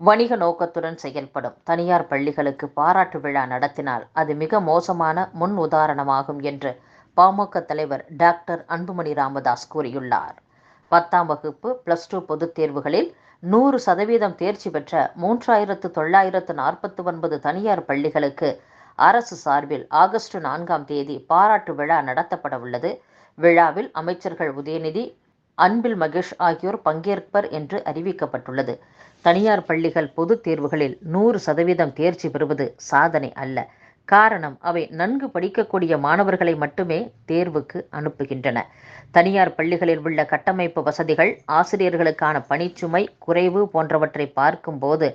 வணிக நோக்கத்துடன் செயல்படும். தனியார் பள்ளிகளுக்கு பாராட்டு விழா நடத்தினால் அது மிக மோசமான முன் உதாரணமாகும் என்று பாமக தலைவர் டாக்டர் அன்புமணி ராமதாஸ் கூறியுள்ளார். பத்தாம் வகுப்பு பிளஸ் டூ பொதுத் தேர்வுகளில் நூறு சதவீதம் தேர்ச்சி பெற்ற மூன்றாயிரத்து தொள்ளாயிரத்து நாற்பத்தி ஒன்பது தனியார் பள்ளிகளுக்கு அரசு சார்பில் ஆகஸ்ட் நான்காம் தேதி பாராட்டு விழா நடத்தப்பட உள்ளது விழாவில் அமைச்சர்கள் உதயநிதி அன்பில் மகேஷ் ஆகியோர் பங்கேற்பர் என்று அறிவிக்கப்பட்டுள்ளது. தனியார் பள்ளிகள் பொதுத் தேர்வுகளில் நூறு சதவீதம் தேர்ச்சி பெறுவது சாதனை அல்ல. காரணம் அவை நன்கு படிக்கக்கூடிய மாணவர்களை மட்டுமே தேர்வுக்கு அனுப்புகின்றன. தனியார் பள்ளிகளில் உள்ள கட்டமைப்பு வசதிகள் ஆசிரியர்களுக்கான பணிச்சுமை குறைவு போன்றவற்றை பார்க்கும்போது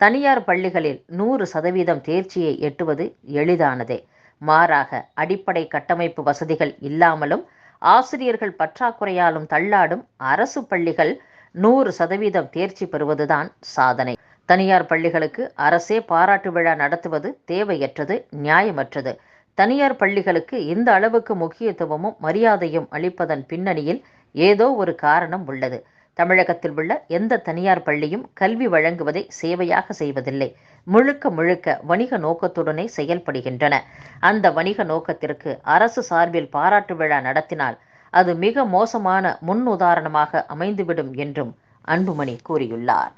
தனியார் பள்ளிகளில் நூறு சதவீதம் தேர்ச்சியை எட்டுவது எளிதானதே. மாறாக அடிப்படை கட்டமைப்பு வசதிகள் இல்லாமலும் ஆசிரியர்கள் பற்றாக்குறையாலும் தள்ளாடும் அரசு பள்ளிகள் நூறு சதவீதம் தேர்ச்சி பெறுவதுதான் சாதனை. தனியார் பள்ளிகளுக்கு அரசே பாராட்டு விழா நடத்துவது தேவையற்றது நியாயமற்றது. தனியார் பள்ளிகளுக்கு இந்த அளவுக்கு முக்கியத்துவமும் மரியாதையும் அளிப்பதன் பின்னணியில் ஏதோ ஒரு காரணம் உள்ளது. தமிழகத்தில் உள்ள எந்த தனியார் பள்ளியும் கல்வி வழங்குவதை சேவையாக செய்வதில்லை. முழுக்க முழுக்க வணிக நோக்கத்துடனே செயல்படுகின்றன. அந்த வணிக நோக்கத்திற்கு அரசு சார்பில் பாராட்டு விழா நடத்தினால் அது மிக மோசமான முன் உதாரணமாக அமைந்துவிடும் என்றும் அன்புமணி கூறியுள்ளார்.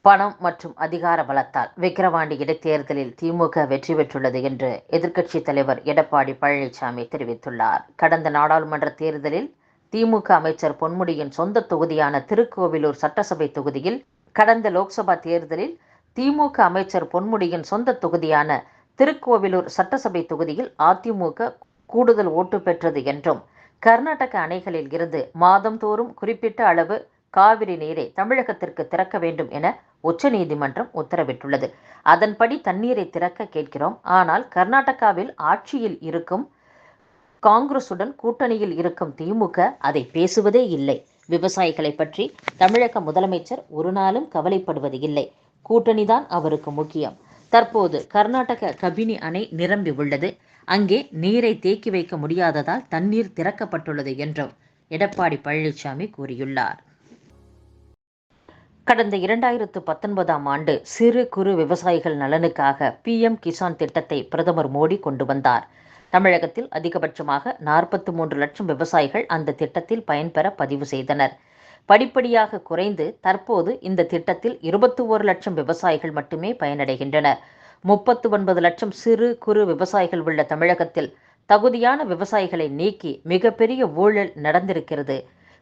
பணம் மற்றும் அதிகார பலத்தால் விக்கிரவாண்டி இடைத்தேர்தலில் திமுக வெற்றி பெற்றுள்ளது என்று எதிர்க்கட்சித் தலைவர் எடப்பாடி பழனிசாமி தெரிவித்துள்ளார். கடந்த நாடாளுமன்ற தேர்தலில் திமுக அமைச்சர் பொன்முடியின் சொந்த தொகுதியான திருக்கோவிலூர் சட்டசபை தொகுதியில் கடந்த லோக்சபா தேர்தலில் திமுக அமைச்சர் பொன்முடியின் சொந்த தொகுதியான திருக்கோவிலூர் சட்டசபை தொகுதியில் அதிமுக கூடுதல் ஓட்டு பெற்றது என்றும் கர்நாடக அணைகளில் இருந்து மாதந்தோறும் குறிப்பிட்ட அளவு காவிரி நீரை தமிழகத்திற்கு திறக்க வேண்டும் என உச்சநீதிமன்றம் உத்தரவிட்டுள்ளது. அதன்படி தண்ணீரை திறக்க கேட்கிறோம். ஆனால் கர்நாடகாவில் ஆட்சியில் இருக்கும் காங்கிரசுடன் கூட்டணியில் இருக்கும் திமுக அதை பேசுவதே இல்லை. விவசாயிகளை பற்றி தமிழக முதலமைச்சர் ஒரு நாளும் கவலைப்படுவது இல்லை. கூட்டணிதான் அவருக்கு முக்கியம். தற்போது கர்நாடக கபினி அணை நிரம்பி உள்ளது. அங்கே நீரை தேக்கி வைக்க முடியாததால் தண்ணீர் திறக்கப்பட்டுள்ளது என்றும் எடப்பாடி பழனிசாமி கூறியுள்ளார். கடந்த இரண்டாயிரத்து பத்தொன்பதாம் ஆண்டு சிறு குறு விவசாயிகள் நலனுக்காக பிஎம் கிசான் திட்டத்தை பிரதமர் மோடி கொண்டு வந்தார். தமிழகத்தில் அதிகபட்சமாக நாற்பத்தி மூன்று லட்சம் விவசாயிகள் அந்த திட்டத்தில் பயன்பெற பதிவு செய்தனர். படிப்படியாக குறைந்து தற்போது இந்த திட்டத்தில் இருபத்தி ஒரு லட்சம் விவசாயிகள் மட்டுமே பயனடைகின்றனர். முப்பத்து ஒன்பது லட்சம் சிறு குறு விவசாயிகள் உள்ள தமிழகத்தில் தகுதியான விவசாயிகளை நீக்கி மிகப்பெரிய ஊழல் நடந்திருக்கிறது.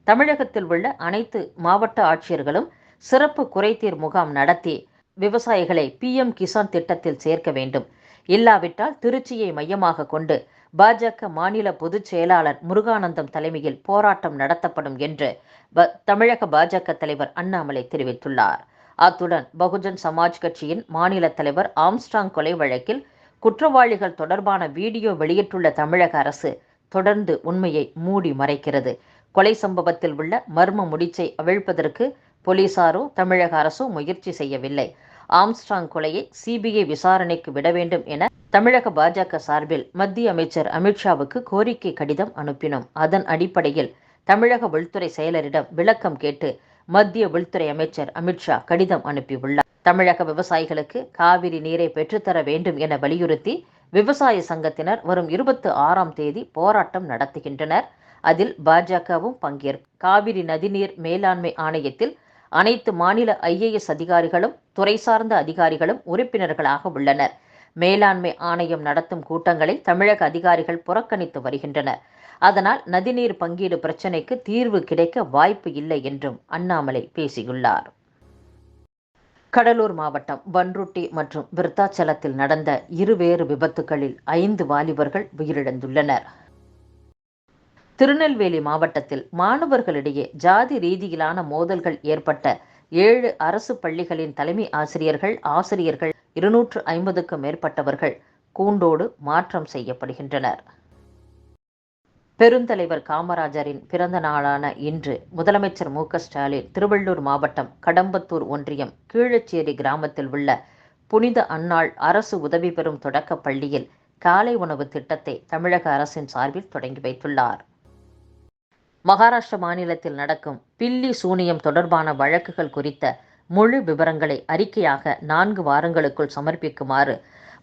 தமிழகத்தில் உள்ள அனைத்து மாவட்ட ஆட்சியர்களும் சிறப்பு குறைதீர் முகாம் நடத்தி விவசாயிகளை பிஎம் கிசான் திட்டத்தில் சேர்க்க வேண்டும். இல்லாவிட்டால் திருச்சியை மையமாக கொண்டு பாஜக மாநில பொதுச் செயலாளர் முருகானந்தம் தலைமையில் போராட்டம் நடத்தப்படும் என்று தமிழக பாஜக தலைவர் அண்ணாமலை தெரிவித்துள்ளார். அத்துடன் பகுஜன் சமாஜ் கட்சியின் மாநில தலைவர் ஆம்ஸ்டாங் கொலை வழக்கில் குற்றவாளிகள் தொடர்பான வீடியோ வெளியிட்டுள்ள தமிழக அரசு தொடர்ந்து உண்மையை மூடி மறைக்கிறது. கொலை சம்பவத்தில் உள்ள மர்ம முடிச்சை அவிழ்ப்பதற்கு போலீசாரோ தமிழக அரசோ முயற்சி செய்யவில்லை. ஆம்ஸ்ட்ராங் கொலையை சிபிஐ விசாரணைக்கு விட வேண்டும் என தமிழக பாஜக சார்பில் மத்திய அமைச்சர் அமித்ஷாவுக்கு கோரிக்கை கடிதம் அனுப்பினோம். அதன் அடிப்படையில் தமிழக உள்துறை செயலரிடம் விளக்கம் கேட்டு மத்திய உள்துறை அமைச்சர் அமித்ஷா கடிதம் அனுப்பியுள்ளார். தமிழக விவசாயிகளுக்கு காவிரி நீரை பெற்றுத்தர வேண்டும் என வலியுறுத்தி விவசாய சங்கத்தினர் வரும் இருபத்தி ஆறாம் தேதி போராட்டம் நடத்துகின்றனர். அதில் பாஜகவும் பங்கேற்கும் காவிரி நதிநீர் மேலாண்மை ஆணையத்தில் அனைத்து மாநில ஐஏஎஸ் அதிகாரிகளும் துறை சார்ந்த அதிகாரிகளும் உறுப்பினர்களாக உள்ளனர். மேலாண்மை ஆணையம் நடத்தும் கூட்டங்களை தமிழக அதிகாரிகள் புறக்கணித்து வருகின்றனர். அதனால் நதிநீர் பங்கீடு பிரச்சினைக்கு தீர்வு கிடைக்க வாய்ப்பு இல்லை என்றும் அண்ணாமலை பேசியுள்ளார். கடலூர் மாவட்டம் பன்ருட்டி மற்றும் விருத்தாச்சலத்தில் நடந்த இருவேறு விபத்துகளில் ஐந்து வாலிபர்கள் உயிரிழந்துள்ளனர். திருநெல்வேலி மாவட்டத்தில் மாணவர்களிடையே ஜாதி ரீதியிலான மோதல்கள் ஏற்பட்ட ஏழு அரசு பள்ளிகளின் தலைமை ஆசிரியர்கள் ஆசிரியர்கள் இருநூற்று ஐம்பதுக்கும் மேற்பட்டவர்கள் கூண்டோடு மாற்றம் செய்யப்படுகின்றனர். பெருந்தலைவர் காமராஜரின் பிறந்த நாளான இன்று முதலமைச்சர் மு ஸ்டாலின் திருவள்ளூர் மாவட்டம் கடம்பத்தூர் ஒன்றியம் கீழச்சேரி கிராமத்தில் உள்ள புனித அன்னாள் அரசு உதவி பெறும் தொடக்கப் பள்ளியில் காலை உணவு திட்டத்தை தமிழக அரசின் சார்பில் தொடங்கி வைத்துள்ளார். மகாராஷ்டிர மாநிலத்தில் நடக்கும் பில்லி சூனியம் தொடர்பான வழக்குகள் குறித்த முழு விவரங்களை அறிக்கையாக நான்கு வாரங்களுக்குள் சமர்ப்பிக்குமாறு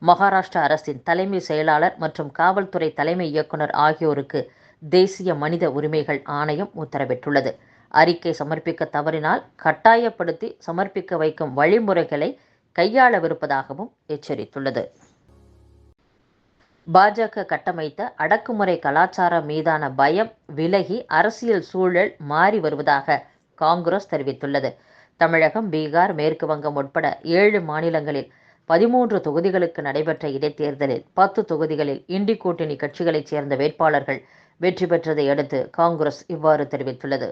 மகாராஷ்டிரா அரசின் தலைமை செயலாளர் மற்றும் காவல்துறை தலைமை இயக்குனர் ஆகியோருக்கு தேசிய மனித உரிமைகள் ஆணையம் உத்தரவிட்டுள்ளது. அறிக்கை சமர்ப்பிக்க தவறினால் கட்டாயப்படுத்தி சமர்ப்பிக்க வைக்கும் வழிமுறைகளை கையாளவிருப்பதாகவும் எச்சரித்துள்ளது. பாஜக கட்டமைத்த அடக்குமுறை கலாச்சாரம் மீதான பயம் விலகி அரசியல் சூழல் மாறி வருவதாக காங்கிரஸ் தெரிவித்துள்ளது. தமிழகம் பீகார் மேற்கு வங்கம் உட்பட ஏழு மாநிலங்களில் பதிமூன்று தொகுதிகளுக்கு நடைபெற்ற இடைத்தேர்தலில் பத்து தொகுதிகளில் இண்டி கூட்டணி கட்சிகளைச் சேர்ந்த வேட்பாளர்கள் வெற்றி பெற்றதை அடுத்து காங்கிரஸ் இவ்வாறு தெரிவித்துள்ளது.